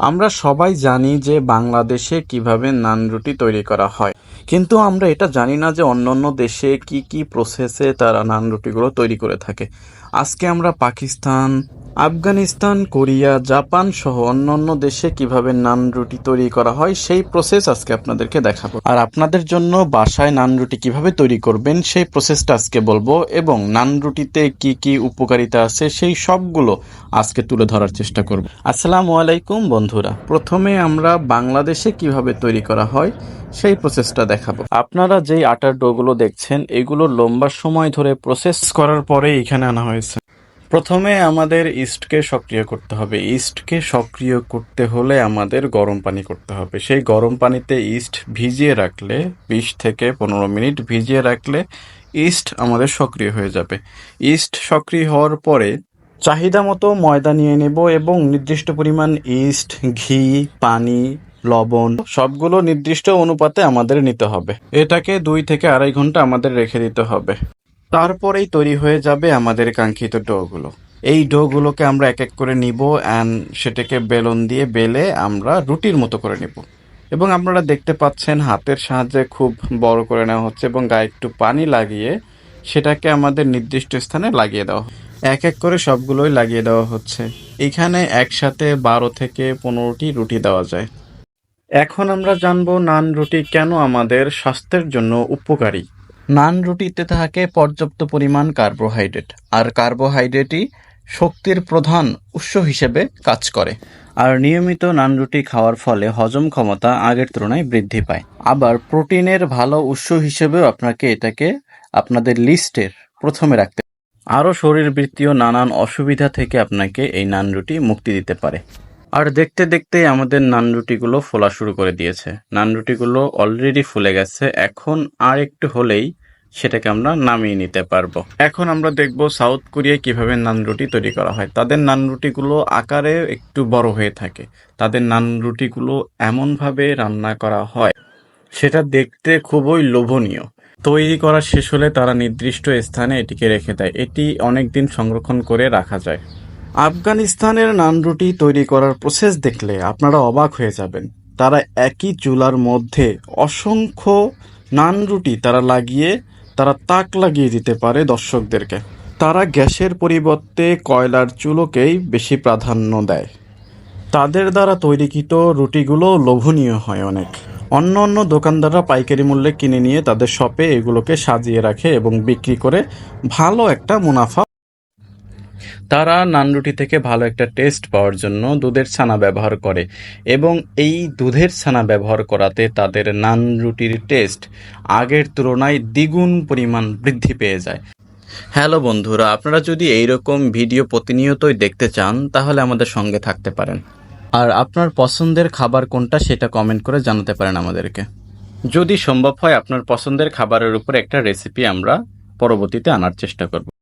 আমরা সবাই জানি যে বাংলাদেশে কীভাবে নান রুটি তৈরি করা হয়। কিন্তু আমরা এটা জানি না যে অন্যান্য দেশে কি কি প্রসেসে তারা নান রুটিগুলো তৈরি করে থাকে। আজকে আমরা পাকিস্তান আফগানিস্তান, কোরিয়া, জাপান সহ অন্যান্য দেশে কীভাবে নান রুটি তৈরি করা হয়, সেই প্রসেস আজকে আপনাদেরকে দেখাবো। আর আপনাদের জন্য বাসায় নান রুটি কীভাবে তৈরি করবেন, সেই প্রসেসটা আজকে বলব এবং নান রুটিতে কি কি উপকারিতা আছে, সেই সবগুলো আজকে তুলে ধরার চেষ্টা করব। আসসালামু আলাইকুম বন্ধুরা, প্রথমে আমরা বাংলাদেশে কীভাবে তৈরি করা হয়, সেই প্রসেসটা দেখাবো। আপনারা যেই আটার ডোগুলো দেখছেন, এগুলো লম্বা সময় ধরে প্রসেস করার পরে এখানে আনা হয়েছে। প্রথমে আমাদের ইস্টকে সক্রিয় করতে হবে। ইস্টকে সক্রিয় করতে হলে আমাদের গরম পানি করতে হবে। সেই গরম পানিতে ইস্ট ভিজিয়ে রাখলে, বিশ থেকে পনেরো মিনিট ভিজিয়ে রাখলে ইস্ট আমাদের সক্রিয় হয়ে যাবে। ইস্ট সক্রিয় হওয়ার পরে চাহিদা মতো ময়দা নিয়ে নেব এবং নির্দিষ্ট পরিমাণ ইস্ট, ঘি, পানি, লবণ সবগুলো নির্দিষ্ট অনুপাতে আমাদের নিতে হবে। এটাকে দুই থেকে আড়াই ঘণ্টা আমাদের রেখে দিতে হবে। তারপরেই তৈরি হয়ে যাবে আমাদের কাঙ্ক্ষিত ডোগুলো। এই ডোগুলোকে আমরা এক এক করে নিব অ্যান্ড সেটাকে বেলন দিয়ে বেলে আমরা রুটির মতো করে নিব। এবং আপনারা দেখতে পাচ্ছেন হাতের সাহায্যে খুব বড় করে নেওয়া হচ্ছে এবং গায়ে একটু পানি লাগিয়ে সেটাকে আমাদের নির্দিষ্ট স্থানে লাগিয়ে দেওয়া এক এক করে সবগুলোই লাগিয়ে দেওয়া হচ্ছে। এখানে একসাথে বারো থেকে পনেরোটি রুটি দেওয়া যায়। এখন আমরা জানব নান রুটি কেন আমাদের স্বাস্থ্যের জন্য উপকারী। নান রুটিতে থাকে পর্যাপ্ত পরিমাণ কার্বোহাইড্রেট, আর কার্বোহাইড্রেটই শক্তির প্রধান উৎস হিসেবে কাজ করে। আর নিয়মিত নান রুটি খাওয়ার ফলে হজম ক্ষমতা আগের তুলনায় বৃদ্ধি পায়। আবার প্রোটিনের ভালো উৎস হিসেবেও আপনাকে এটাকে আপনাদের লিস্টের প্রথমে রাখতে আরও শরীরবৃত্তীয় নানান অসুবিধা থেকে আপনাকে এই নান রুটি মুক্তি দিতে পারে। আর দেখতে দেখতে আমাদের নান রুটিগুলো ফোলা শুরু করে দিয়েছে। নান রুটিগুলো অলরেডি ফুলে গেছে। এখন আর একটু হলেই সেটাকে আমরা নামিয়ে নিতে পারব। এখন আমরা দেখব সাউথ কোরিয়ায় কীভাবে নান রুটি তৈরি করা হয়। তাদের নান রুটিগুলো আকারে একটু বড় হয়ে থাকে। তাদের নান রুটিগুলো এমনভাবে রান্না করা হয়, সেটা দেখতে খুবই লোভনীয়। তৈরি করা শেষ হলে তারা নির্দিষ্ট স্থানে এটিকে রেখে দেয়। এটি অনেক দিন সংরক্ষণ করে রাখা যায়। আফগানিস্তানের নান রুটি তৈরি করার প্রসেস দেখলে আপনারা অবাক হয়ে যাবেন। তারা একই চুলার মধ্যে অসংখ্য নান রুটি তারা লাগিয়ে, তারা তাক লাগিয়ে দিতে পারে দর্শকদেরকে। তারা গ্যাসের পরিবর্তে কয়লার চুলোকেই বেশি প্রাধান্য দেয়। তাদের দ্বারা তৈরিকৃত রুটিগুলো লোভনীয় হয় অনেক। অন্য অন্য দোকানদাররা পাইকারি মূল্যে কিনে নিয়ে তাদের শপে এগুলোকে সাজিয়ে রাখে এবং বিক্রি করে ভালো একটা মুনাফা তারা নানরুটি থেকে ভালো একটা টেস্ট পাওয়ার জন্য দুধের ছানা ব্যবহার করে এবং এই দুধের ছানা ব্যবহার করাতে তাদের নান রুটির টেস্ট আগের তুলনায় দ্বিগুণ পরিমাণ বৃদ্ধি পেয়ে যায়। হ্যালো বন্ধুরা, আপনারা যদি এইরকম ভিডিও প্রতিনিয়তই দেখতে চান, তাহলে আমাদের সঙ্গে থাকতে পারেন। আর আপনার পছন্দের খাবার কোনটা সেটা কমেন্ট করে জানাতে পারেন আমাদেরকে। যদি সম্ভব হয়, আপনার পছন্দের খাবারের উপর একটা রেসিপি আমরা পরবর্তীতে আনার চেষ্টা করব।